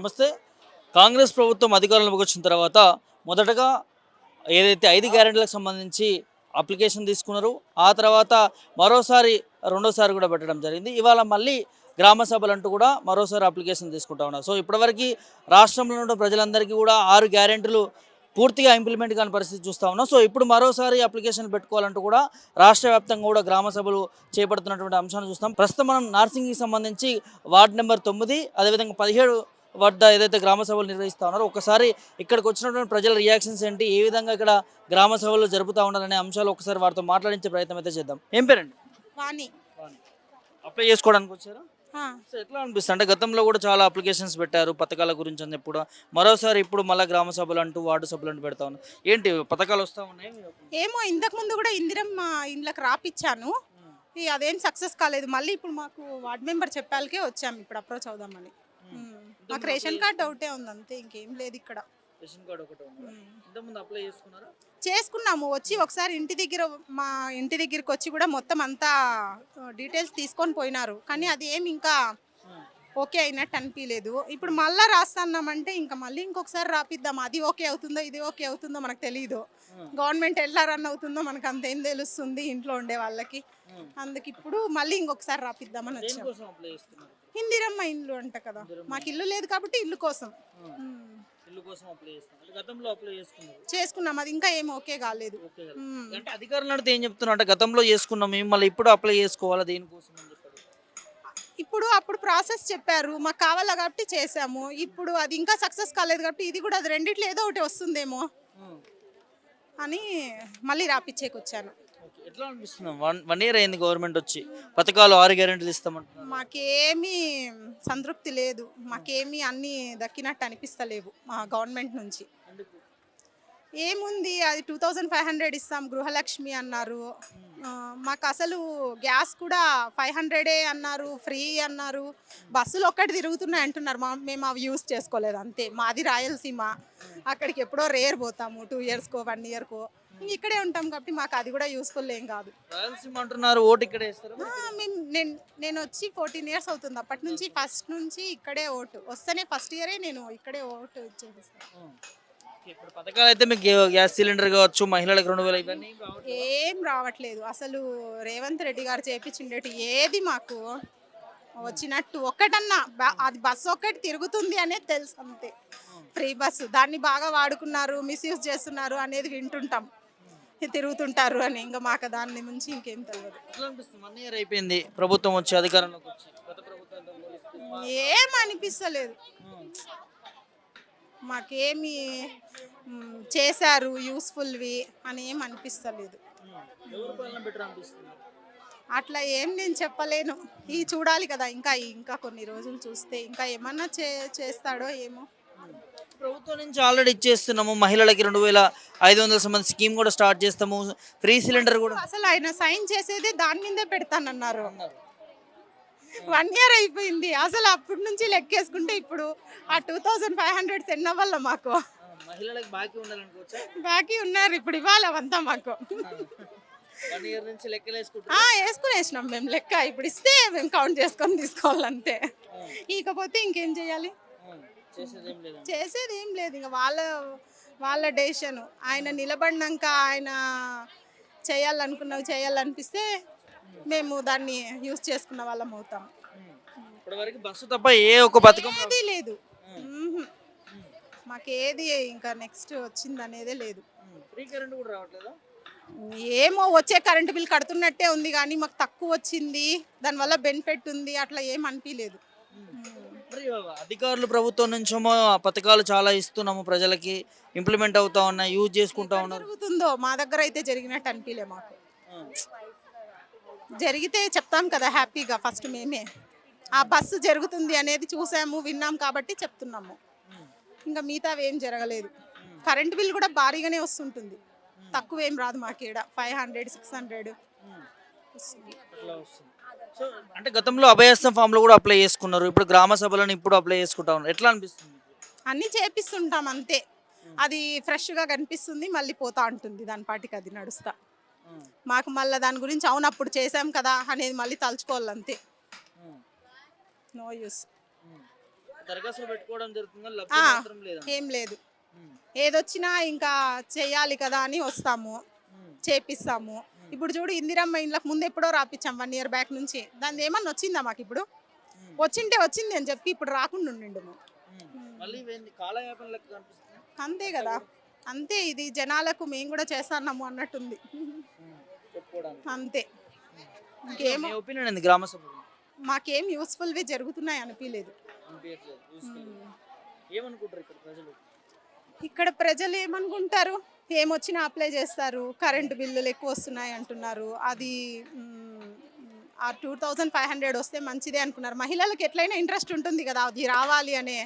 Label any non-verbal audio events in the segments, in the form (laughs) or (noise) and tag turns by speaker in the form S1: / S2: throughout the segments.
S1: నమస్తే. కాంగ్రెస్ ప్రభుత్వం అధికారంలోకి వచ్చిన తర్వాత మొదటగా ఏదైతే ఐదు గ్యారెంటీలకు సంబంధించి అప్లికేషన్ తీసుకున్నారు ఆ తర్వాత మరోసారి రెండోసారి కూడా పెట్టడం జరిగింది. ఇవాళ మళ్ళీ గ్రామ సభలు అంటూ కూడా మరోసారి అప్లికేషన్ తీసుకుంటా ఉన్నారు. సో ఇప్పటివరకు రాష్ట్రంలో ఉన్న ప్రజలందరికీ కూడా ఆరు గ్యారెంటీలు పూర్తిగా ఇంప్లిమెంట్ కాని పరిస్థితి చూస్తూ ఉన్నాం. సో ఇప్పుడు మరోసారి అప్లికేషన్ పెట్టుకోవాలంటూ కూడా రాష్ట్ర వ్యాప్తంగా కూడా గ్రామ సభలు చేపడుతున్నటువంటి అంశాన్ని చూస్తాం. ప్రస్తుతం మనం నార్సింగ్కి సంబంధించి వార్డు నెంబర్ తొమ్మిది అదేవిధంగా పదిహేడు వద్ద ఏదైతే గ్రామ సభలు నిర్వహిస్తా ఉన్నారో ఒకసారి ఇక్కడికి వచ్చినటువంటి ప్రజల రియాక్షన్స్ ఏంటి? ఏ విధంగా ఇక్కడ గ్రామ సభలు జరుపుతా ఉన్నారనే అంశాలు ఒకసారి వారితో మాట్లాడించే ప్రయత్నం అయితే చేద్దాం. ఏం పేరండి?
S2: వాణి.
S1: అప్లై చేసుకోవడానికి వచ్చారా? ఎట్లా అనిపిస్తుంది? అంటే గతంలో కూడా చాలా అప్లికేషన్స్ పెట్టారు పథకాల గురించి అని చెప్పి కూడా. మరోసారి ఇప్పుడు మళ్ళీ గ్రామ సభలు అంటూ వార్డు సభలు అంటూ పెడతా ఉన్నారు. ఏంటి పథకాలు వస్తా ఉన్నాయి?
S2: ఏమో ఇంతకు ముందు కూడా ఇందిరమ్మ ఇండ్లకు రాపిచ్చాను. అదేం సక్సెస్ కాలేదు. మళ్ళీ ఇప్పుడు మాకు వార్డ్ మెంబర్ చెప్పాలకే వచ్చాము ఇప్పుడు అప్రోచ్ అవుదామని. మాకు రేషన్ కార్డ్ ఒకటే ఉంది అంతే ఇంకేం లేదు ఇక్కడ.
S1: రేషన్ కార్డు ఒకటి ఉంది. ఇంతకుముందు అప్లై చేసుకున్నారా?
S2: చేసుకున్నాము వచ్చి ఒకసారి ఇంటి దగ్గర మా ఇంటి దగ్గరికి వచ్చి కూడా మొత్తం అంతా డీటెయిల్స్ తీసుకొని పోయినారు. కానీ అది ఏమి ఇంకా ఓకే అయినట్టు అనిపించలేదు ఇప్పుడు మళ్ళీ రాస్తున్నామంటే ఇంకా మళ్ళీ ఇంకొకసారి రాపిద్దాం. అది ఓకే అవుతుందో ఇది ఓకే అవుతుందో మనకు తెలియదు గవర్నమెంట్ ఎట్లా రన్ అవుతుందో మనకు అంతేం తెలుస్తుంది ఇంట్లో ఉండే వాళ్ళకి. అందుకు ఇప్పుడు మళ్ళీ ఇంకొకసారి రాపిద్దామని వచ్చాం.
S1: దేనికోసం అప్లై చేస్తున్నారు?
S2: హిందిరమ్మ ఇల్లు అంట కదా. మాకు ఇల్లు. లేదు కాబట్టి ఇల్లు కోసం. ఉమ్.
S1: ఇల్లు కోసం అప్లై చేస్తున్నారు. అంటే గతంలో అప్లై చేసుకున్నారు.
S2: చేసుకున్నాం. అది ఇంకా ఏం ఓకే కాలేదు.
S1: అంటే అధికారులు అడిగితే ఏం చెప్తున్నారు? అంటే గతంలో చేసుకున్నాం మేము మళ్ళీ ఇప్పుడు అప్లై చేసుకోవాలా? దేనికోసం అని చెప్పారు?
S2: ఇప్పుడు అప్పుడు ప్రాసెస్ చెప్పారు. మాకు కావాలా కాబట్టి చేసాము ఇప్పుడు అది ఇంకా సక్సెస్ కాలేదు కాబట్టి ఇది కూడా అది రెండిట్లో ఏదో ఒకటి వస్తుందేమో అని మళ్ళీ రాపిచ్చేకి వచ్చాను.
S1: ఎట్లా అనిపిస్తుంది? వన్ వన్ ఇయర్ అయింది గవర్నమెంట్ వచ్చి. పథకాలు ఆరు గ్యారెంటీలు ఇస్తామంటున్నారు.
S2: మాకేమీ సంతృప్తి లేదు. మాకేమీ అన్నీ దక్కినట్టు అనిపిస్తలేవు మా గవర్నమెంట్ నుంచి? ఏముంది? అది టూ థౌజండ్ ఫైవ్ హండ్రెడ్ ఇస్తాం గృహలక్ష్మి అన్నారు. ఆ, మాకు అసలు గ్యాస్ కూడా ఫైవ్ హండ్రెడే అన్నారు ఫ్రీ అన్నారు. బస్సులు ఒక్కటి తిరుగుతున్నాయి అంటున్నారు. మా మేము అవి యూస్ చేసుకోలేదు అంతే. మాది రాయలసీమ. అక్కడికి ఎప్పుడో రేర్ పోతాము టూ ఇయర్స్కో వన్ ఇయర్కో ఇక్కడే ఉంటాం కాబట్టి మాకు అది కూడా యూస్ఫుల్ ఏం కాదు.
S1: రాయలసీమ అంటున్నారు ఓటు ఇక్కడ
S2: మేము నేను నేను వచ్చి ఫోర్టీన్ ఇయర్స్ అవుతుంది. అప్పటి నుంచి ఫస్ట్ నుంచి ఇక్కడే ఓటు. వస్తేనే ఫస్ట్ ఇయరే నేను ఇక్కడే ఓటు
S1: ఇప్పుడు పథకాలు అయితే మీకు గ్యా- గ్యాస్ సిలిండర్ కావచ్చు మహిళలకు రెండు వేలు ఇవన్నీ ఏం రావట్లేదు.
S2: ఏం రావట్లేదు. అసలు రేవంత్ రెడ్డి గారు చేపించిండేటి ఏది మాకు? వచ్చినట్టు ఒక్కటన్నా బ- అది బస్సు ఒక్కటి తిరుగుతుంది అనేది తెలుసు అంతే. Free bus. దాన్ని బాగా వాడుకున్నారు మిస్యూజ్ చేస్తున్నారు అనేది వింటుంటాం. తిరుగుతుంటారు అని ఇంకా మాకు దాని నుంచి ఇంకేం తెలియదు.
S1: ఎట్లా అనిపిస్తుంది? వన్ ఇయర్ అయిపోయింది. ప్రభుత్వం వచ్చి అధికారంలోకి వచ్చి గత ప్రభుత్వంతో పోలిస్తే.
S2: ఏం అనిపిస్తలేదు. మాకేమి మ్, చేశారు యూస్ఫుల్వి అని ఏం అనిపిస్తలేదు.
S1: ఎవరి పాలన బెటర్ అనిపిస్తుంది?
S2: అట్లా ఏం నేను చెప్పలేను. ఈ చూడాలి కదా ఇంకా ఇంకా కొన్ని రోజులు చూస్తే ఇంకా ఏమన్నా చే చేస్తాడో ఏమో.
S1: ప్రభుత్వం నుంచి ఆల్రెడీ ఇచ్చేస్తున్నాము. మహిళలకి రెండు వేల ఐదు వందల సంబంధించి స్కీమ్ కూడా స్టార్ట్ చేస్తాము. ఫ్రీ సిలిండర్ కూడా.
S2: అసలు ఆయన సైన్ చేసేదే దాని మీదే పెడతానన్నారు. వన్ ఇయర్ అయిపోయింది. అసలు అప్పటి నుంచి లెక్కేసుకుంటే ఇప్పుడు ఆ two thousand five hundred send అవ్వాల మాకు?
S1: మహిళలకు బాకీ ఉండాలనుకోవచ్చా?
S2: బాకీ ఉన్నారు. ఇప్పుడు ఇవ్వాలి అవంతా మాకు? వేసుకునేసినాం మేము లెక్క. ఇప్పుడు ఇస్తే మేము కౌంట్ చేసుకొని తీసుకోవాలంతే. ఇకపోతే ఇంకేం చేయాలి?
S1: చేసేది ఏం లేదు
S2: ఇంకా వాళ్ళ వాళ్ళ డెసిషన్ ఆయన నిలబడినాక ఆయన చేయాలనుకున్నవి చేయాలనిపిస్తే మేము దాన్ని యూజ్ చేసుకున్న వాళ్ళం అవుతాం.
S1: బస్సు తప్ప ఏ ఒక్క పథకం
S2: ఏది లేదు. మ్మ్. మాకేది ఇంకా నెక్స్ట్ వచ్చింది అనేదే లేదు.
S1: ఫ్రీ కరెంట్ కూడా రావట్లేదా?
S2: ఏమో వచ్చే కరెంటు బిల్ కడుతున్నట్టే ఉంది కానీ మాకు తక్కువ వచ్చింది దానివల్ల బెనిఫిట్ ఉంది అట్లా ఏం అనిపించలేదు
S1: మరి అధికారులు ప్రభుత్వం నుంచేమో ఆ పథకాలు చాలా ఇస్తున్నాము ప్రజలకి ఇంప్లిమెంట్ అవుతా ఉన్నాయి యూజ్ చేసుకుంటా ఉన్నారు.
S2: జరుగుతుందో మా దగ్గర అయితే జరిగినట్టు అనిపించలే మాకు. జరిగితే చెప్తాం కదా హ్యాపీగా ఫస్ట్ మేమే. ఆ బస్సు జరుగుతుంది అనేది చూసాము విన్నాం కాబట్టి చెప్తున్నాము. ఇంకా మిగతా ఏం జరగలేదు. కరెంట్ బిల్ కూడా భారీగానే వస్తుంటుంది. తక్కువ ఏం రాదు మాకీడ. ఫైవ్ హండ్రెడ్ సిక్స్ హండ్రెడ్ వస్తుంది.
S1: సో అంటే గతంలో అభయస్థం ఫామ్లో కూడా అప్లై చేసుకున్నారు. ఇప్పుడు గ్రామ సభలను ఇప్పుడు అప్లై చేసుకుంటా ఉన్నారు. ఎట్లా అనిపిస్తుంది?
S2: అన్నీ చేపిస్తుంటాం అంతే. అది ఫ్రెష్గా కనిపిస్తుంది మళ్ళీ పోతా ఉంటుంది దాని పాటికి అది నడుస్తా. మాకు మళ్ళీ దాని గురించి అవును అప్పుడు చేసాం కదా అనేది మళ్ళీ తలుచుకోవాలి అంతే. No use. ఏం లేదు. ఏదొచ్చినా ఇంకా చేయాలి కదా అని వస్తాము. చేపిస్తాము. ఇప్పుడు చూడు ఇందిరమ్మ ఇండ్లకు ముందు ఎప్పుడో రాపిచ్చాం వన్ ఇయర్ బ్యాక్ నుంచి. దాని ఏమన్నా వచ్చిందా మాకు ఇప్పుడు? వచ్చింటే వచ్చింది అని చెప్పి ఇప్పుడు రాకుండా ఉండిండు అంతే కదా. అంతే ఇది జనాలకు మేము కూడా చేస్తున్నాము అన్నట్టుంది. అంతే. ఇంకేమో
S1: గ్రామ సభ?
S2: మాకేం యూస్ఫుల్వి జరుగుతున్నాయి అనిపించలేదు
S1: ఇక్కడ ప్రజలు
S2: ఏమనుకుంటారు? ఏమొచ్చినా అప్లై చేస్తారు. కరెంటు బిల్లులు ఎక్కువ వస్తున్నాయి అంటున్నారు. అది ఆ టూ థౌజండ్ ఫైవ్ హండ్రెడ్ వస్తే మంచిదే అనుకున్నారు. మహిళలకు ఎట్లయినా ఇంట్రెస్ట్ ఉంటుంది కదా అది రావాలి అనే.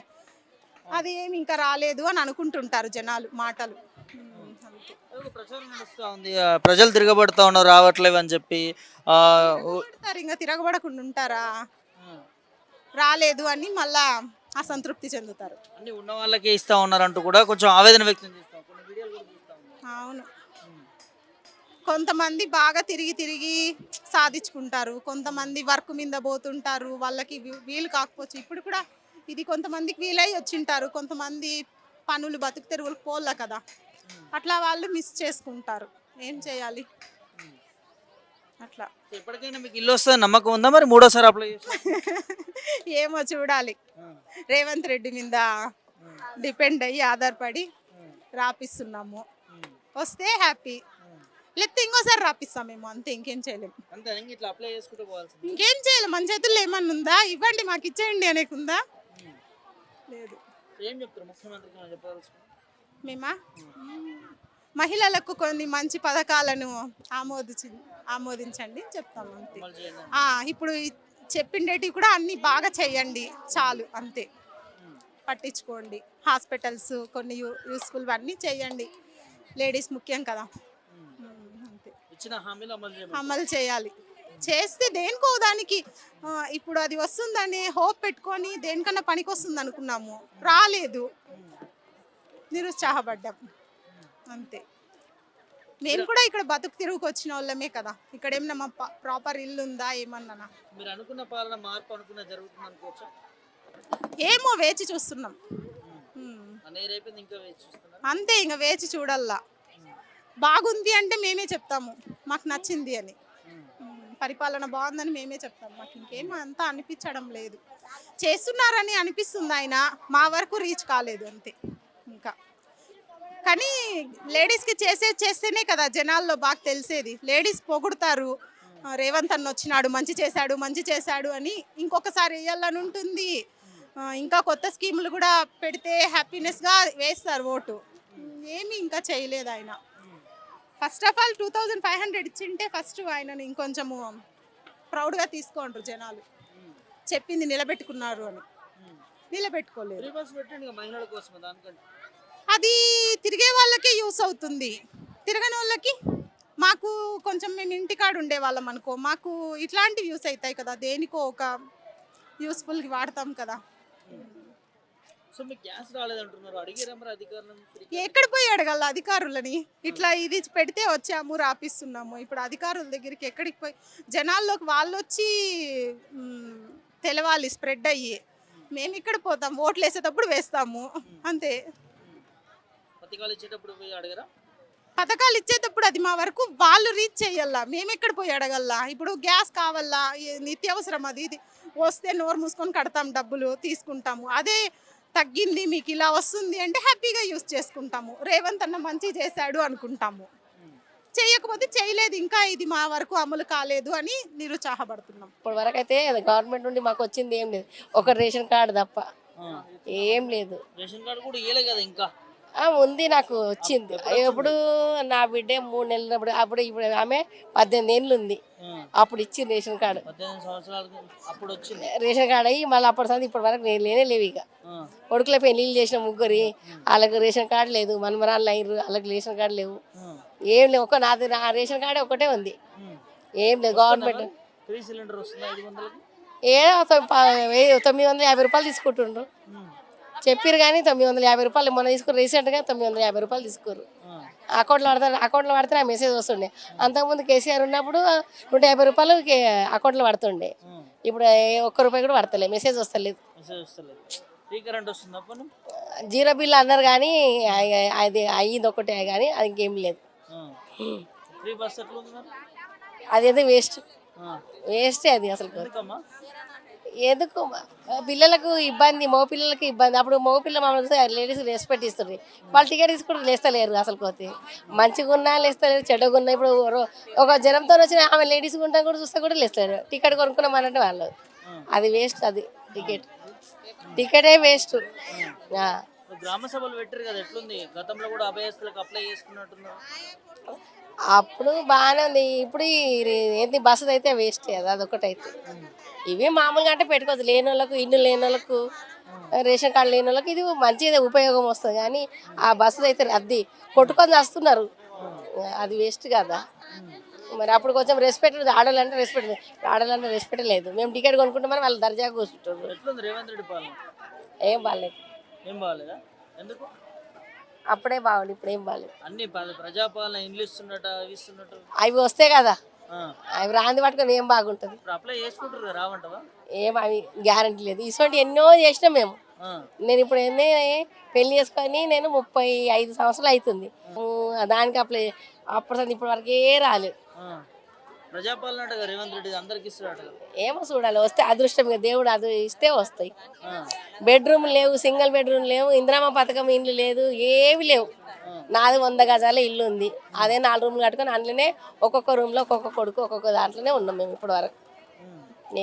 S2: అది ఏమి ఇంకా రాలేదు అని అనుకుంటుంటారు జనాలు మాటలు.
S1: ప్రచారం నడుస్తా ఉంది. ప్రజలు తిరగబడతా ఉన్నారు రావట్లేవు అని చెప్పి
S2: ఇంకా తిరగబడకుండా ఉంటారా? రాలేదు అని మళ్ళా అసంతృప్తి చెందుతారు.
S1: అన్ని ఉన్న వాళ్ళకే ఇస్తా ఉన్నారు అంటూ కూడా కొంచెం ఆవేదన వ్యక్తం చేస్తాం కొన్ని వీడియోలు కూడా చూస్తా ఉన్నాం
S2: అవును. కొంతమంది బాగా తిరిగి తిరిగి సాధించుకుంటారు. కొంతమంది వర్క్ మీద పోతుంటారు. వాళ్ళకి వీలు కాకపోవచ్చు. ఇప్పుడు కూడా ఇది కొంతమందికి వీలై వచ్చింటారు. కొంతమంది పనులు బతుకు తెరువులు పోల్ల కదా. అట్లా వాళ్ళు మిస్ చేసుకుంటారు. ఏం చేయాలి? అట్లా.
S1: ఎప్పటికైనా మీకు ఇల్లు వస్తుంది నమ్మకం ఉందా? మరి మూడోసారి అప్లై (laughs)
S2: ఏమో చూడాలి. రేవంత్ రెడ్డి మీద డిపెండ్ అయ్యి ఆధారపడి రాపిస్తున్నాము. వస్తే హ్యాపీ లేకపోతే ఇంకోసారి రాపిస్తామేమో అంతే ఇంకేం చేయలేము
S1: అంతే ఇంక ఇట్లా అప్లై చేసుకుంటూ పోవాల్సింది.
S2: ఇంకేం చేయాలి మన చేతుల్లో ఏమన్నా ఉందా? ఇవ్వండి మాకు ఇచ్చేయండి అనేది ఉందా లేదు.
S1: ఏం చెప్తారు ముఖ్యమంత్రికి మనం చెప్పదలుచుకున్నాం
S2: మేమా? మహిళలకు కొన్ని మంచి పథకాలను ఆమోదించి ఆమోదించండి చెప్తాము అంతే.
S1: చేయండి
S2: ఇప్పుడు చెప్పిండేటివి కూడా అన్ని బాగా చెయ్యండి చాలు అంతే. పట్టించుకోండి. హాస్పిటల్స్ కొన్ని యూ యూస్ఫుల్ అన్నీ చేయండి. లేడీస్ ముఖ్యం కదా.
S1: ఇచ్చిన హామీలు అమలు
S2: చేయాలి. చేస్తే దేనికో దానికి ఇప్పుడు అది వస్తుందని హోప్ పెట్టుకొని దేనికన్నా పనికి వస్తుంది అనుకున్నాము. రాలేదు. నిరుత్సాహపడ్డాం. అంతే. మేము కూడా ఇక్కడ బతుకు తిరుగుకు వచ్చిన వాళ్ళమే కదా. ఇక్కడ ఏమన్నా మా ప్రాపర్ ఇల్లు ఉందా ఏమన్నా
S1: మీరు అనుకున్న పాలన మార్పు అనుకున్న జరుగుతుంది అనుకోవచ్చా?
S2: ఏమో వేచి చూస్తున్నాం. అంతే ఇంకా వేచి చూడల్లా. బాగుంది అంటే మేమే చెప్తాము మాకు నచ్చింది అని. పరిపాలన బాగుందని మేమే చెప్తాం. మాకు ఇంకేం అంతా అనిపించడం లేదు. చేస్తున్నారని అనిపిస్తుంది ఆయన మా వరకు రీచ్ కాలేదు అంతే ఇంకా. కానీ లేడీస్కి చేసే చేస్తేనే కదా జనాల్లో బాగా తెలిసేది. లేడీస్ పొగుడుతారు రేవంత్ అన్న వచ్చినాడు మంచి చేశాడు మంచి చేశాడు అని ఇంకొకసారి వేయాలని ఉంటుంది. ఇంకా కొత్త స్కీములు కూడా పెడితే హ్యాపీనెస్గా వేస్తారు ఓటు. ఏమీ ఇంకా చేయలేదు ఆయన. First of all two thousand five hundred ఇచ్చింటే first ఆయనని ఇంకొంచెము ప్రౌడ్గా తీసుకుంటారు జనాలు. చెప్పింది నిలబెట్టుకున్నారు అని. నిలబెట్టుకోలేదు. అది తిరిగే వాళ్ళకే యూస్ అవుతుంది. తిరగని వాళ్ళకి మాకు కొంచెం మేము ఇంటికాడ ఉండేవాళ్ళం అనుకో మాకు ఇట్లాంటివి యూస్ అవుతాయి కదా. దేనికో ఒక యూస్ఫుల్కి వాడతాం కదా.
S1: సో మీకు గ్యాస్ రాలేదంటున్నారు. అడిగారా మరి అధికారులను? free-
S2: ఎక్కడ పోయి అడగాల అధికారులని? ఇట్లా ఇది పెడితే వచ్చాము రాపిస్తున్నాము. ఇప్పుడు అధికారుల దగ్గరికి ఎక్కడికి పోయి జనాల్లోకి వాళ్ళు వచ్చి తెలవాలి స్ప్రెడ్ అయ్యి. మేము ఇక్కడ పోతాం ఓట్లు వేసేటప్పుడు వేస్తాము. అంతే.
S1: పథకాలు ఇచ్చేటప్పుడు పోయి అడగరా?
S2: పథకాలు ఇచ్చేటప్పుడు అది మా వరకు వాళ్ళు రీచ్ చేయాలా. మేము ఎక్కడ పోయి అడగల్లా ఇప్పుడు గ్యాస్ కావాలా? నిత్యావసరం అది ఇది. వస్తే నోరు మూసుకొని కడతాం డబ్బులు తీసుకుంటాము. అదే తగ్గింది మీకు ఇలా వస్తుంది అంటే హ్యాపీగా యూస్ చేసుకుంటాము. రేవంత్ అన్న మంచి చేశాడు అనుకుంటాము. చేయకపోతే చేయలేదు ఇంకా ఇది మా వరకు అమలు కాలేదు అని నిరుత్సాహపడుతున్నాం.
S3: ఇప్పటి వరకు అయితే గవర్నమెంట్ నుండి మాకు వచ్చింది ఏం లేదు. ఒక రేషన్ కార్డు తప్ప. ఏం లేదు.
S1: రేషన్ కార్డు కూడా ఇయ్యలే కదా ఇంకా.
S3: ఉంది నాకు వచ్చింది. ఎప్పుడు నా బిడ్డ మూడు నెలలు ఉన్నప్పుడు అప్పుడు ఇప్పుడు ఆమె పద్దెనిమిది ఏళ్ళు ఉంది. అప్పుడు ఇచ్చింది రేషన్ కార్డు.
S1: అప్పుడు వచ్చింది.
S3: రేషన్ కార్డు అయ్యి మళ్ళీ అప్పటి సంది ఇప్పటి వరకు నేను లేనే లేవు ఇక. కొడుకుల పెళ్ళిళ్ళు చేసిన ముగ్గురి వాళ్ళకి రేషన్ కార్డు లేదు మనమరాళ్ళు అయ్యారు వాళ్ళకి రేషన్ కార్డు లేవు. ఏం లేవు ఒక నాది నా రేషన్ కార్డే ఒకటే ఉంది. ఏం లేదు గవర్నమెంట్. ఏ తొమ్మిది వందల యాభై రూపాయలు తీసుకుంటుండ్రు. చెప్పారు కానీ తొమ్మిది వందల యాభై రూపాయలు మొన్న తీసుకుని రీసెంట్గా తొమ్మిది వందల యాభై రూపాయలు తీసుకురు అకౌంట్లో పడతారు అకౌంట్లో పడితే ఆ మెసేజ్ వస్తుండే. అంతకుముందు కేసీఆర్ ఉన్నప్పుడు నూట యాభై రూపాయలు అకౌంట్లో పడుతుండే. ఇప్పుడు ఒక్క రూపాయి కూడా పడతలే మెసేజ్ వస్తలేదు. జీరో బిల్ అన్నారు కానీ అది అయ్యింది ఒకటే కానీ అది ఇంకేం లేదు.
S1: మరి?
S3: అదేదో వేస్ట్. వేస్టే అది అసలు. ఎందుకు? పిల్లలకు ఇబ్బంది మగ పిల్లలకి ఇబ్బంది. అప్పుడు మగ పిల్లలు మమ్మల్ని లేడీస్ రెస్పెక్ట్ ఇస్తుంది వాళ్ళు టికెట్ తీసుకుంటే లేస్తలేరు అసలు పోతే. మంచిగా ఉన్నా లేస్తలేరు చెడ్డగా ఉన్నా ఇప్పుడు ఒక జనంతో వచ్చిన ఆమె లేడీస్ ఉంటా కూడా చూస్తే కూడా లేస్తలేరు. టికెట్ కొనుక్కున్నామన్నట్టు వాళ్ళు. అది వేస్ట్ అది టికెట్. టికెటే వేస్ట్.
S1: గ్రామ సభలు పెట్టారు కదా ఎట్లుంది? గతంలో కూడా అభయస్తులకు అప్లై చేసుకున్నట్టున్నారు.
S3: అప్పుడు బాగానే ఉంది. ఇప్పుడు ఏంటి బస్సు అయితే వేస్ట్ అది అదొకటి అయితే ఇవి మామూలుగా అంటే పెట్టుకోవచ్చు లేని వాళ్ళకు ఇల్లు లేని వాళ్ళకు రేషన్ కార్డు లేని వాళ్ళకి ఇది మంచిగా ఉపయోగం వస్తుంది. కానీ ఆ బస్సు అయితే రద్దీ. కొట్టుకొని వస్తున్నారు అది వేస్ట్ కదా. మరి అప్పుడు కొంచెం రెస్పెక్ట్ ఆడవాళ్ళంటే రెస్పెక్ట్ ఆడవాళ్ళంటే రెస్పెక్ట్ లేదు. మేము టికెట్ కొనుక్కుంటే మరి వాళ్ళు దర్జాగా కూర్చుంటారు. ఏం బాగాలేదు
S1: ఏం బాగాలేదా ఎందుకు?
S3: అప్పుడే బాగుంది ఇప్పుడు ఏం బాగాలేదు
S1: అన్ని ప్ర- ప్రజాపాలన ఇస్తున్నట్టు అవి ఇస్తున్నట్టు.
S3: అవి వస్తే కదా. అవి రాంది పట్టుకొని ఏం బాగుంటుంది?
S1: ఇప్పుడు అప్లై చేసుకుంటారు కదా, రావంటవా?
S3: ఏం అవి గ్యారంటీ లేదు. ఇటువంటి ఎన్నో చేసినాం మేము. నేను ఇప్పుడు ఏంది పెళ్ళి చేసుకొని నేను ముప్పై ఐదు సంవత్సరాలు అవుతుంది. దానికి అప్లై అప్పుడు ఇప్పటి వరకే రాలేదు.
S1: ప్రజాపాలన అంట కదా రేవంత్ రెడ్డి అందరికి ఇస్తున్నాడు కదా
S3: ఏమో చూడాలి వస్తే అదృష్టం దేవుడు అది ఇస్తే వస్తాయి. బెడ్రూమ్ లేవు సింగిల్ బెడ్రూమ్ లేవు ఇందిరామ పథకం ఇల్లు లేదు ఏవి లేవు. నాది వంద గజాల ఇల్లు ఉంది. అదే నాలుగు రూమ్లు కట్టుకొని అందులోనే ఒక్కొక్క రూమ్లో ఒక్కొక్క కొడుకు ఒక్కొక్క దాంట్లోనే ఉన్నాం మేము ఇప్పటి వరకు.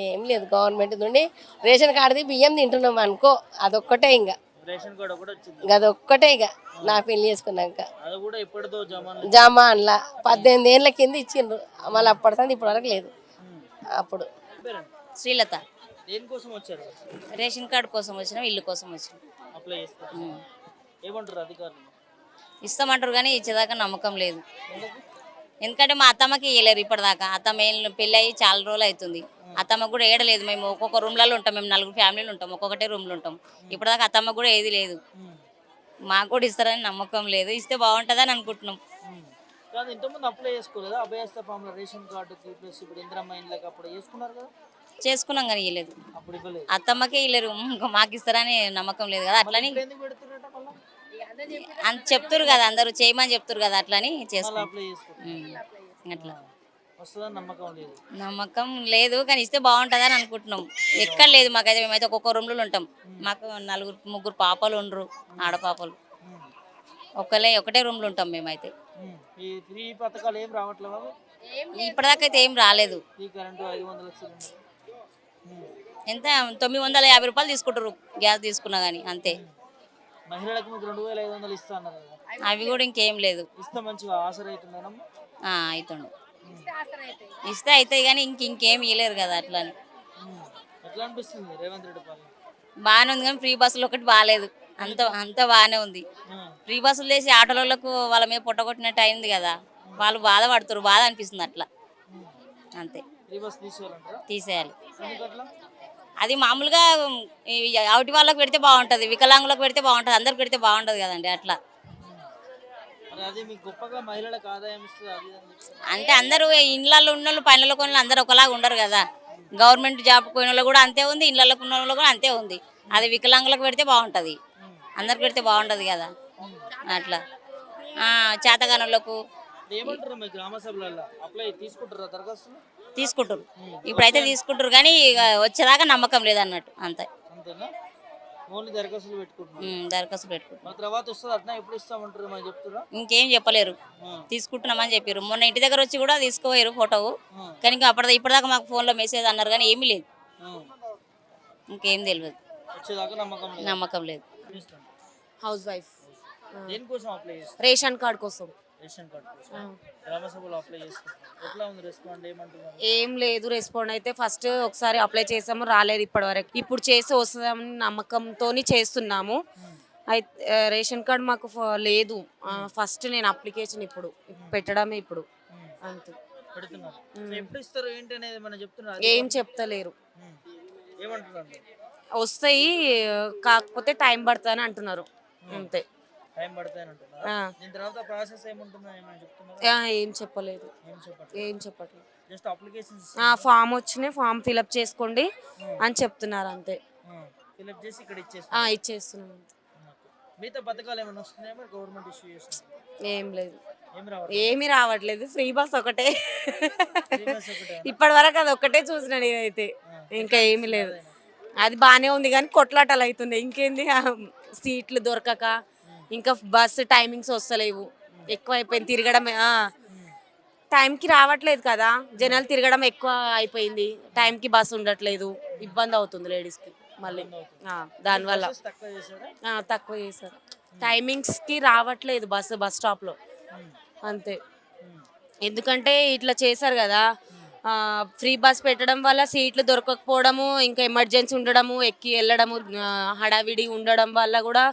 S3: ఏం లేదు గవర్నమెంట్ నుండి రేషన్ కార్డుది బియ్యం తింటున్నాం అనుకో అదొక్కటే ఇంకా.
S1: రేషన్ కార్డు కూడా వచ్చింది.
S3: ఇంకా నా పెళ్ళి చేసుకున్నాక.
S1: అది కూడా ఇప్పటితో జమానా
S3: జమాన్లా పద్దెనిమిది ఏళ్ళ కింద ఇచ్చిండ్రు. మళ్ళీ అప్పటిదాన్ని ఇప్పటి వరకు లేదు. అప్పుడు.
S4: శ్రీలత.
S1: దేనికోసం వచ్చారు?
S4: రేషన్ కార్డు కోసం వచ్చినాం ఇల్లు కోసం వచ్చినాం.
S1: అప్లై చేసుకోవాలి ఏమంటారు అధికారులు?
S4: ఇస్తామంటారు కానీ ఇచ్చేదాకా నమ్మకం లేదు. ఎందుకంటే మా అత్తమ్మకి ఇవ్వలేరు ఇప్పటిదాకా. అత్తమ్మ ఏం పెళ్ళి అయ్యి చాలా రోజులు అవుతుంది. అత్తమ్మకు కూడా ఏడలేదు మేము. ఒక్కొక్క రూమ్లలో ఉంటాం మేము నలుగురు ఫ్యామిలీలు ఉంటాం ఒక్కొక్కటే రూమ్లో ఉంటాం. ఇప్పటిదాకా అత్తమ్మకు కూడా ఏది లేదు. మాకు కూడా ఇస్తారని నమ్మకం లేదు. ఇస్తే బాగుంటుందని అనుకుంటున్నాం.
S1: ఉమ్. కాదు ఇంతకుముందు అప్లై చేసుకోలేదా అభయస్థ ఫామ్లో రేషన్ కార్డుకి ప్లస్ ఇప్పుడు ఇందిరమ్మ ఇండ్లకి అప్పుడు చేసుకున్నారు కదా?
S4: చేసుకున్నాం కానీ ఇవ్వలేదు. అత్తమ్మకే ఇవ్వలేరు మాకు ఇస్తారని నమ్మకం లేదు కదా అట్లని? చెప్తురు కదా అందరూ చేయమని చెప్తురు కదా అట్లని ఉమ్. అట్లా.
S1: వస్తుందని నమ్మకం లేదు
S4: నమ్మకం లేదు కానీ ఇస్తే బాగుంటుందని అనుకుంటున్నాం. ఎక్కడ లేదు మాకైతే మేమైతే ఒక్కొక్క రూమ్లో ఉంటాం. మాకు నలుగురు ముగ్గురు పాపలు ఉండరు ఆడపాపలు.
S1: ఉమ్.
S4: ఒక్కలే ఒకటే రూమ్లో ఉంటాం మేమైతే.
S1: ఉమ్. ఈ ఫ్రీ పథకాలు ఏం
S4: ఇప్పటిదాకా అయితే ఏం రాలేదు.
S1: కరెంటు ఐదు వందల.
S4: ఎంత? తొమ్మిది వందల యాభై రూపాయలు తీసుకుంటారు గ్యాస్ తీసుకున్నా కానీ అంతే.
S1: మహిళలకు మీకు రెండు వేల ఐదు వందలు ఇస్తా అన్నారు కదా.
S4: అవి కూడా ఇంకేం లేదు.
S1: ఇస్తే మంచిగా ఆసర అవుతుందేనమ్మా
S4: ఆ, అవుతుండు ఇస్తే అవుతాయి కానీ ఇంక ఇంకేం ఇవ్వలేరు కదా అట్లని
S1: ఉమ్. ఎట్లా అనిపిస్తుంది రేవంత్ రెడ్డి పాలన
S4: బాగానే ఉంది కానీ ఫ్రీ బస్సులు ఒకటి బాగాలేదు అంత అంత బాగానే ఉంది. ఫ్రీ బస్సులు చేసి ఆటోలకు వాళ్ళ మీద పొట్టగొట్టినట్టు అయింది కదా వాళ్ళు బాధపడుతారు బాధ అనిపిస్తుంది అట్లా అంతే తీసేయాలి
S1: అట్లా
S4: అది మామూలుగా ఈ అవుటి వాళ్ళకి పెడితే బాగుంటుంది వికలాంగులకు పెడితే బాగుంటుంది అందరికి పెడితే బాగుంటుంది కదండి అట్లా అంటే అందరూ ఇళ్ళల్లో ఉన్న వాళ్ళు పనులలో కొన్ని అందరూ ఒకలాగా ఉండరు కదా. గవర్నమెంట్ జాబ్ పోయిన వాళ్ళు కూడా అంతే ఉంది ఇళ్ళల్లో ఉన్న వాళ్ళు కూడా అంతే ఉంది. అది వికలాంగులకు పెడితే బాగుంటుంది. అందరికి పెడితే బాగుంటుంది కదా. అట్లా. చేతగానులకు
S1: తీసుకుంటారా
S4: ఇప్పుడైతే తీసుకుంటారు కానీ వచ్చేదాకా నమ్మకం లేదన్నట్టు అంతే.
S1: ఓన్లీ దరఖాస్తులు తర్వాత వస్తుంది? అట్లా ఎప్పుడు ఇస్తామంటారు
S4: ఇంకేం చెప్పలేరు. తీసుకుంటున్నామని చెప్పారు మొన్న ఇంటి దగ్గర వచ్చి కూడా తీసుకోపోయారు ఫోటో. కానీ ఇంకా అప్పటిదా ఇప్పటిదాకా మాకు ఫోన్లో మెసేజ్ అన్నారు కానీ ఏమీ లేదు. ఇంకేం తెలియదు.
S1: వచ్చేదాకా నమ్మకం లేదు.
S4: నమ్మకం లేదు.
S1: ఇస్తాను.
S5: హౌస్ వైఫ్ రేషన్ కార్డ్ కోసం.
S1: రేషన్ కార్డు కోసం. గ్రామ సభలో అప్లై చేసుకుంటారు ఎట్లా ఉంది రెస్పాండ్ ఏమంటున్నారు
S5: ఏం లేదు రెస్పాండ్ అయితే ఫస్ట్ ఒకసారి అప్లై చేసాము రాలేదు ఇప్పటివరకు. ఇప్పుడు చేసి వస్తుందని నమ్మకంతో చేస్తున్నాము. అయితే ఆ, రేషన్ కార్డ్ మాకు లేదు. ఫస్ట్ నేను అప్లికేషన్ ఇప్పుడు పెట్టడమే ఇప్పుడు. అంతే.
S1: పెడుతున్నారు సో ఎప్పుడు ఇస్తారు ఏంటి అనేది మనం చెప్తున్నారు?
S5: ఏం చెప్తలేరు.
S1: ఏమంటున్నారు?
S5: వస్తాయి కాకపోతే టైం పడుతుందని అంటున్నారు. అంతే.
S1: టైం. దీని తర్వాత ప్రాసెస్
S5: ఏం చెప్పలేదు.
S1: ఏం చెప్పట్లేదు. జస్ట్ అప్లికేషన్స్
S5: ఫామ్ వచ్చినాయి ఫామ్ ఫిలప్ చేసుకోండి అని చెప్తున్నారు అంతే.
S1: ఫిల్అప్ చేసి ఇక్కడ
S5: ఆ,
S1: ఇచ్చేస్తాం
S5: ఇచ్చేస్తున్నాం
S1: మిగతా పథకాలు ఏమైనా వస్తున్నాయా మరి? గవర్నమెంట్ ఇష్యూ చేస్తుంది
S5: ఏం లేదు. ఏమీ రావట్లేదు. ఫ్రీ బస్ ఒకటే? ఇప్పటి వరకు అది ఒకటే చూసిన నేనైతే. ఇంకా ఏమీ లేదు. అది బాగానే ఉంది కానీ కొట్లాటలు అవుతున్నాయి. ఇంకేంది? సీట్లు దొరకక ఇంకా బస్సు టైమింగ్స్ వస్తలేవు. ఎక్కువ అయిపోయింది తిరగడం. టైంకి రావట్లేదు కదా. జనాలు తిరగడం ఎక్కువ అయిపోయింది. టైంకి బస్సు ఉండట్లేదు. ఇబ్బంది అవుతుంది లేడీస్కి మళ్ళీ. దానివల్ల.
S1: తక్కువ చేశారా?
S5: టైమింగ్స్కి రావట్లేదు బస్సు బస్ స్టాప్లో. అంతే. ఎందుకంటే ఇట్లా చేశారు కదా. ఫ్రీ బస్ పెట్టడం వల్ల సీట్లు దొరకకపోవడము ఇంకా ఎమర్జెన్సీ ఉండడము ఎక్కి వెళ్ళడము హడావిడి ఉండడం వల్ల కూడా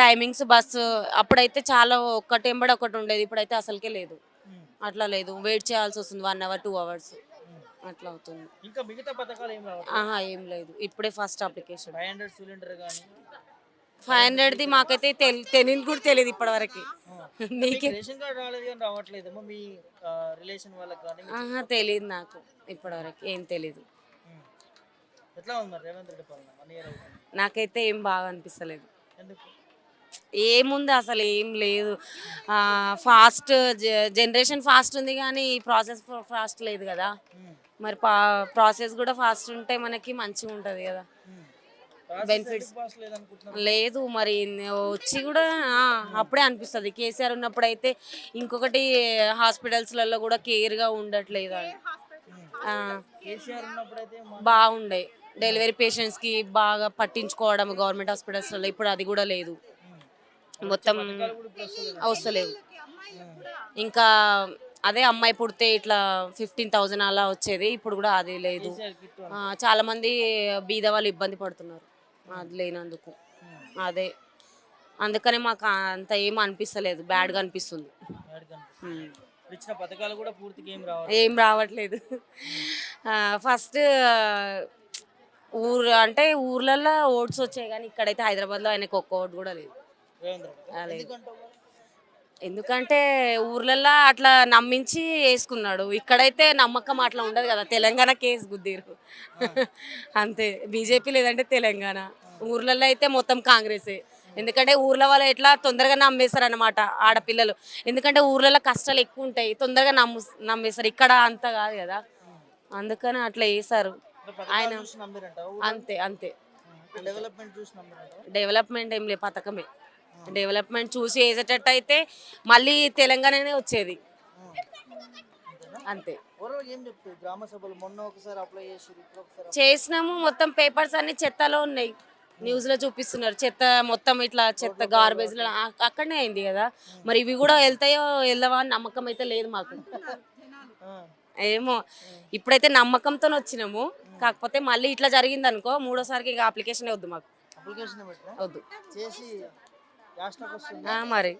S5: టైమింగ్స్ బస్సు అప్పుడైతే చాలా ఒక్కటి ఎంబడి ఒకటి ఉండేది. ఇప్పుడైతే అసలుకే లేదు. అట్లా లేదు. వెయిట్ చేయాల్సి వస్తుంది. వన్ అవర్ టూ అవర్స్ అట్లా అవుతుంది.
S1: ఇంకా మిగతా పథకాలు ఏం
S5: ఆహా ఏం లేదు. ఇప్పుడే first application
S1: five hundred cylinder కానీ
S5: ఫైవ్ హండ్రెడ్ది మాకైతే తెలి తెలియదు కూడా తెలియదు ఇప్పటివరకు. (laughs) మీకే
S1: రేషన్ కార్డు రాలేదు కానీ రావట్లేదేమో మీ రిలేషన్ వాళ్ళకి కానీ మీకు-
S5: ఆహా తెలియదు నాకు ఇప్పటివరకు. ఏం తెలీదు.
S1: ఉమ్. ఎట్లా ఉంది మరి రేవంత్ రెడ్డి పాలన? వన్ ఇయర్ అవుతుంది.
S5: నాకైతే ఏం బాగా అనిపిస్తలేదు.
S1: ఎందుకు?
S5: ఏముంది అసలు ఏం లేదు. ఫాస్ట్ జనరేషన్ ఫాస్ట్ ఉంది కానీ ప్రాసెస్ ఫాస్ట్ లేదు కదా. మరి ప్రాసెస్ కూడా ఫాస్ట్ ఉంటే మనకి మంచిగా ఉంటుంది కదా.
S1: లేదనుకుంటున్నారు?
S5: లేదు మరి వచ్చి కూడా అప్పుడే అనిపిస్తుంది. కేసీఆర్ ఉన్నప్పుడు అయితే ఇంకొకటి హాస్పిటల్స్లలో కూడా కేర్గా ఉండట్లేదు? బాగుండే. డెలివరీ పేషెంట్స్కి బాగా పట్టించుకోవడం గవర్నమెంట్ హాస్పిటల్స్లో ఇప్పుడు అది కూడా లేదు. మొత్తం. అవసరలేదు. ఇంకా అదే అమ్మాయి పుడితే ఇట్లా ఫిఫ్టీన్ థౌజండ్ అలా వచ్చేది ఇప్పుడు కూడా అది లేదు. చాలా మంది బీద వాళ్ళు ఇబ్బంది పడుతున్నారు అది లేనందుకు. అదే. అందుకనే మాకు అంత ఏం అనిపిస్తలేదు. బ్యాడ్గా అనిపిస్తుంది.
S1: ఇచ్చిన పథకాలు కూడా పూర్తిగా ఏం
S5: రావట్లేదు. ఫస్ట్ ఊరు అంటే ఊర్లలో ఓట్స్ వచ్చాయి కానీ ఇక్కడైతే హైదరాబాద్లో ఆయనకు ఒక్క ఓటు కూడా లేదు. ఎందుకంటే ఊర్లల్లో అట్లా నమ్మించి వేసుకున్నాడు. ఇక్కడైతే నమ్మకం అట్లా ఉండదు కదా. తెలంగాణ కేసు గుద్దిరు. అంతే. బీజేపీ లేదంటే తెలంగాణ. ఊర్లలో అయితే మొత్తం కాంగ్రెసే. ఎందుకంటే ఊర్ల వాళ్ళు ఎట్లా తొందరగా నమ్మేస్తారు అనమాట ఆడపిల్లలు. ఎందుకంటే ఊర్లలో కష్టాలు ఎక్కువ ఉంటాయి. తొందరగా నమ్ము నమ్మేస్తారు. ఇక్కడ అంత కాదు కదా. అందుకని అట్లా వేసారు ఆయన-? అంతే అంతే?
S1: డెవలప్మెంట్
S5: ఏం లేదు పథకమే. డెవలప్మెంట్ చూసి వేసేటట్టు అయితే మళ్ళీ తెలంగాణనే వచ్చేది. అంతే. చేసినాము మొత్తం పేపర్స్ అన్ని చెత్తలో ఉన్నాయి. న్యూస్లో చూపిస్తున్నారు చెత్త మొత్తం ఇట్లా చెత్త గార్బేజ్ అక్కడనే అయింది కదా. మరి ఇవి కూడా వెళ్తాయో వెళ్ళవా అని నమ్మకం అయితే లేదు మాకు. ఏమో ఇప్పుడైతే నమ్మకంతో వచ్చినాము. కాకపోతే మళ్ళీ ఇట్లా జరిగింది అనుకో మూడోసారికి ఇంకా అప్లికేషన్ వద్దు మాకు. వద్దు. ఆ, మరి.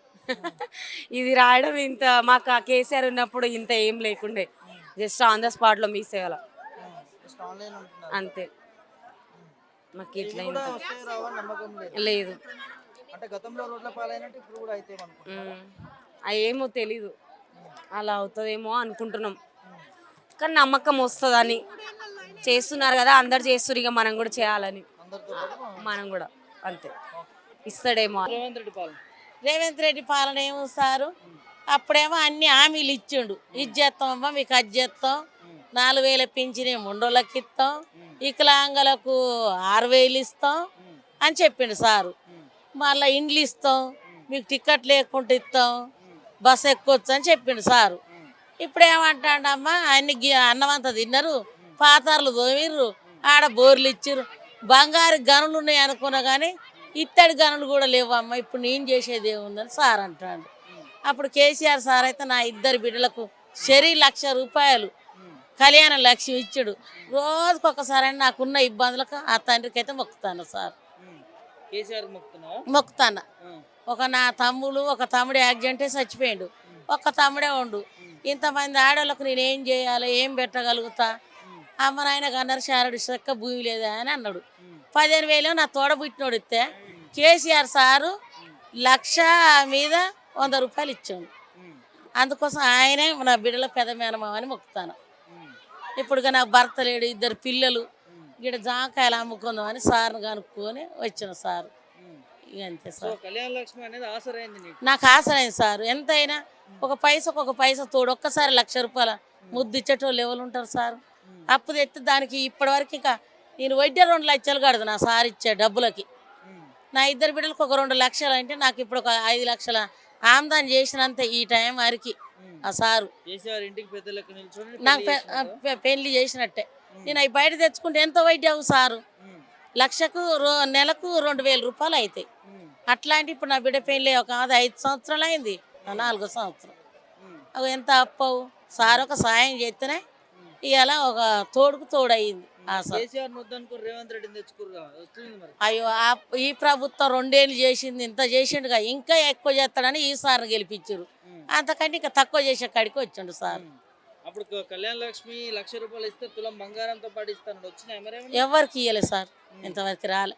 S5: ఇది రాయడం ఇంత మాకు ఆ కేసీఆర్ ఉన్నప్పుడు ఇంత ఏం లేకుండే. జస్ట్ ఆన్ ద స్పాట్లో మీ సేవల
S1: జస్ట్ ఆన్లైన్ ఉంటున్నారు.
S5: అంతే. మాకు ఇట్లా
S1: కూడా
S5: ఇంత
S1: వస్తాయి రావని నమ్మకం లేదు.
S5: లేదు.
S1: అంటే గతంలో రోడ్ల పాలైనట్టు ఇప్పుడు కూడా అయితే అనుకుంటున్నా
S5: ఉమ్. ఆ ఏమో తెలీదు. అలా అవుతుందేమో అనుకుంటున్నాం. కానీ నమ్మకం వస్తుందని. చేస్తున్నారు కదా అందరు చేస్తున్నారు ఇక మనం కూడా చేయాలని.
S1: అందరితో పాటు
S5: మనం కూడా. అంతే. ఇస్తాడేమో.
S1: రేవంత్ రెడ్డి పాలన.
S6: రేవంత్ రెడ్డి పాలన ఏమో సారు అప్పుడేమో అన్ని హామీలు ఇచ్చిండు. ఇది చేస్తామమ్మా మీకు అది చేస్తాం. నాలుగు వేల పింఛన్ ముండోళ్ళకి ఇస్తాం. వికలాంగులకు ఆరు వేలు ఇస్తాం అని చెప్పిండు సారు. మళ్ళీ ఇండ్లు ఇస్తాం మీకు టికెట్ లేకుండా ఇస్తాం బస్సు ఎక్కొచ్చు అని చెప్పిండు సారు. ఇప్పుడు ఏమంటాడమ్మా అన్ని గి- అన్నం అంతా తిన్నారు పాతార్లు తోమిర్రు ఆడ బోర్లు ఇచ్చిర్రు. బంగారు గనులు ఉన్నాయి అనుకున్నా కానీ ఇత్తడి గనులు కూడా లేవమ్మా ఇప్పుడు నేను చేసేది ఏముందని సార్ అంటాడు. అప్పుడు కేసీఆర్ సార్ అయితే నా ఇద్దరు బిడ్డలకు షరీ లక్ష రూపాయలు కళ్యాణ లక్ష్యం ఇచ్చాడు. రోజుకి ఒకసారి నాకున్న ఇబ్బందులకు ఆ తండ్రికి అయితే మొక్కుతాను సార్. మొక్కుతాను. ఒక నా తమ్ముడు ఒక తమ్ముడు యాక్సిడెంటే చచ్చిపోయాడు. ఒక్క తమ్ముడే ఉండు. ఇంతమంది ఆడవాళ్ళకు నేను ఏం చేయాలి ఏం పెట్టగలుగుతా? అమ్మ నాయనకు అన్నారు శారడు చెక్క భూమి లేదా అని అన్నాడు. పదిహేను వేలు నా తోడ పుట్టినోడు ఇస్తే కేసీఆర్ సారు లక్ష మీద వంద రూపాయలు ఇచ్చాడు. అందుకోసం ఆయనే నా బిడ్డల పెద్ద మేనమామ అని మొక్కుతాను. ఇప్పుడు నాకు భర్త లేడు ఇద్దరు పిల్లలు ఇక్కడ జాంకాయలు అమ్ముకుందామని సార్ని కనుక్కొని వచ్చిన సార్. అంతే సార్.
S1: కళ్యాణ లక్ష్మి అనేది ఆసరైంది నీకు?
S6: ఆశరైంది సార్. ఎంతైనా ఒక పైసకు ఒక పైస తోడు ఒక్కసారి లక్ష రూపాయల ముద్దు ఇచ్చేటోళ్ళు ఎవరు ఉంటారు సార్? అప్పు తెస్తే దానికి ఇప్పటివరకు ఇంకా నేను వడ్డీ రెండు లక్షలు కడదు నా సార్ ఇచ్చే డబ్బులకి. నా ఇద్దరు బిడ్డలకు ఒక రెండు లక్షలు అంటే నాకు ఇప్పుడు ఒక ఐదు లక్షల ఆమ్దాన్ చేసినంత ఈ టైం వరకు. ఆ సారు. నాకు పెళ్ళి పెళ్ళి చేసినట్టే. నేను అవి బయట తెచ్చుకుంటే ఎంత అవు సారు. లక్షకు నెలకు రెండు వేల రూపాయలు అవుతాయి. అట్లాంటి ఇప్పుడు నా బిడ్డ పెళ్ళి ఒక అది ఐదు సంవత్సరాలు అయింది. నాలుగో సంవత్సరం. అవి ఎంత అప్పవు? సార్ ఒక సాయం చేస్తేనే ఇవాళ ఒక తోడుకు తోడు అయ్యింది ఆ సార్
S1: కేసీఆర్ వద్దనుకో రేవంత్ రెడ్డిని తెచ్చుకుర్రా వస్తుంది మరి.
S6: అయ్యో ఈ ప్రభుత్వం రెండేళ్ళు చేసింది ఇంత చేసిండుగా ఇంకా ఎక్కువ చేస్తాడని ఈ సార్ని గెలిపించారు. అంతకంటే ఇంకా తక్కువ చేసే కాడికి వచ్చిండు సార్.
S1: అప్పుడు కళ్యాణ లక్ష్మి లక్ష రూపాయలు ఇస్తే తులం బంగారంతో పాటు ఇస్తాను మరేమన్నా
S6: ఎవరికి ఇవ్వలే సార్. ఇంతవరకు రాలే.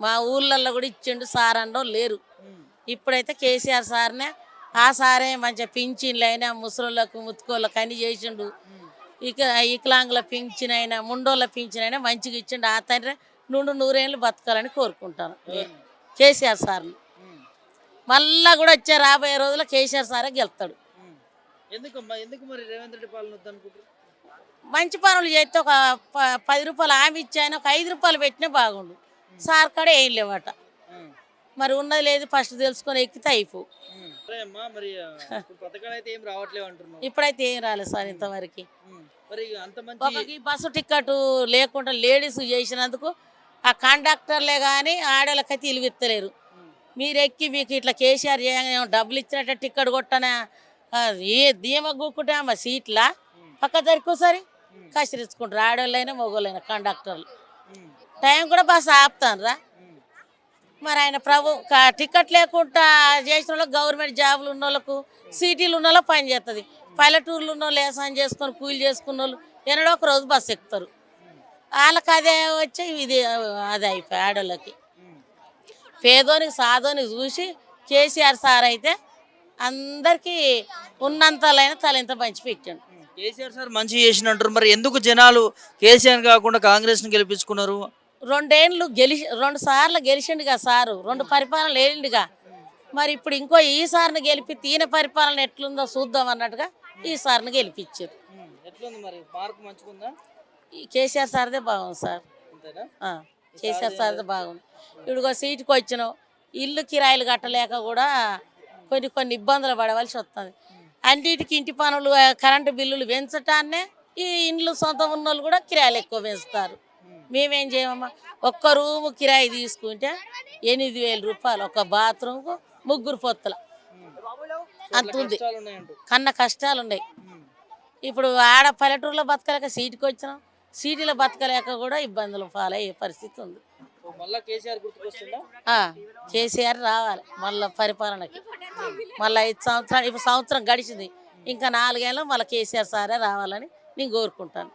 S6: మా ఊళ్ళల్లో కూడా ఇచ్చిండు సార్ అనడం లేరు. ఇప్పుడైతే కేసీఆర్ సార్నే ఆ సారే మంచిగా పింఛన్లు అయినా ముసలోళ్ళకు ముత్తుకోళ్ళకు అన్ని చేసిండు. ఇక వికలాంగుల పింఛన్ అయినా ముండోళ్ళ పింఛన్ అయినా మంచిగా ఇచ్చిండు. ఆ తండ్రి నుండు నూరేళ్ళు బతకాలని కోరుకుంటాను. కేసీఆర్ సార్ని. మళ్ళా కూడా వచ్చే రాబోయే రోజుల్లో కేసీఆర్ సారే గెలుస్తాడు. మంచి పనులు చేస్తే ఒక పది రూపాయలు ఆమె ఇచ్చాయని ఒక ఐదు రూపాయలు పెట్టినా బాగుండు. సార్ కాడ ఏం లేవట. మరి ఉన్నది లేదు ఫస్ట్ తెలుసుకొని ఎక్కితే అయిపో.
S1: మరి ఆ, ఇప్పుడు పథకాలు అయితే ఏం రావట్లేవు అంటున్నావు.
S6: ఇప్పుడైతే ఏం రాలేదు సార్ ఇంతవరకు.
S1: మరి అంత మంచి
S6: బస్సు టికెట్ లేకుండా లేడీస్ చేసినందుకు ఆ కండక్టర్లే కానీ ఆడవాళ్ళకైతే ఇలువిత్తలేరు మీరు ఎక్కి మీకు ఇట్లా కేసీఆర్ చేయగానే డబ్బులు ఇచ్చినట్టే టికెట్ కొట్టనా? ఏ దీమ కూకుంటే మా సీట్లా? పక్క జరుకోసారి కసిరించుకుంటారు ఆడవాళ్ళైనా మగవాళ్ళైనా కండక్టర్లు. టైం కూడా బస్సు ఆపుతాను రా. మరి ఆయన ప్రభు టికెట్ లేకుండా చేసిన వాళ్ళకి గవర్నమెంట్ జాబులు ఉన్న వాళ్ళకు సిటీలు ఉన్న వాళ్ళకి పని చేస్తుంది. పల్లెటూర్లు ఉన్న వాళ్ళు వ్యవసాయం చేసుకొని కూలి చేసుకున్న వాళ్ళు ఎన్నడో ఒక రోజు బస్సు ఎక్కుతారు. వాళ్ళకి అదే వచ్చి ఇది అదే అయిపోయి ఆడోళ్ళకి. పేదోనికి సాదోనికి చూసి కేసీఆర్ సార్ అయితే అందరికీ ఉన్నంతలైన తలింత మంచి పెట్టాడు.
S1: కేసీఆర్ సార్ మంచి చేసిన అంటారు. మరి ఎందుకు జనాలు కేసీఆర్ కాకుండా కాంగ్రెస్ని గెలిపించుకున్నారు?
S6: రెండేళ్ళు గెలిచి రెండు సార్లు గెలిచిండుగా సారు. రెండు పరిపాలన లేనిండుగా మరి ఇప్పుడు ఇంకో ఈ సార్ని గెలిపి తీన పరిపాలన ఎట్లుందో చూద్దాం అన్నట్టుగా ఈ సార్ని గెలిపించారు.
S1: ఉమ్. ఎట్లుంది మరి? మార్క్ మంచుకుందా
S6: ఈ కేసీఆర్ సార్దే బాగుంది సార్. కేసీఆర్ సార్దే బాగుంది. ఇప్పుడు సీటుకి వచ్చినాం. ఇల్లు కిరాయిలు కట్టలేక కూడా కొన్ని కొన్ని ఇబ్బందులు పడవలసి వస్తుంది. అన్నిటికి ఇంటి పనులు కరెంటు బిల్లులు పెంచటాన్నే ఈ ఇండ్లు సొంతం ఉన్న వాళ్ళు కూడా కిరాయిలు ఎక్కువ పెంచుతారు. మేమేం చేయమమ్మా? ఒక్క రూము కిరాయి తీసుకుంటే ఎనిమిది వేల రూపాయలు ఒక బాత్రూమ్కు ముగ్గురు పొత్తుల. అంత ఉంది. కన్న కష్టాలు ఉన్నాయి. ఇప్పుడు ఆడ పల్లెటూరులో బతకలేక సీటుకి వచ్చినాం. సిటీలో బతకలేక కూడా ఇబ్బందులు పాలయ్యే పరిస్థితి ఉంది. కేసీఆర్ రావాలి మళ్ళీ పరిపాలనకి. మళ్ళీ ఐదు సంవత్సరాలు ఇప్పుడు సంవత్సరం గడిచింది. ఇంకా నాలుగేళ్ళు మళ్ళీ కేసీఆర్ సారే రావాలని నేను కోరుకుంటాను.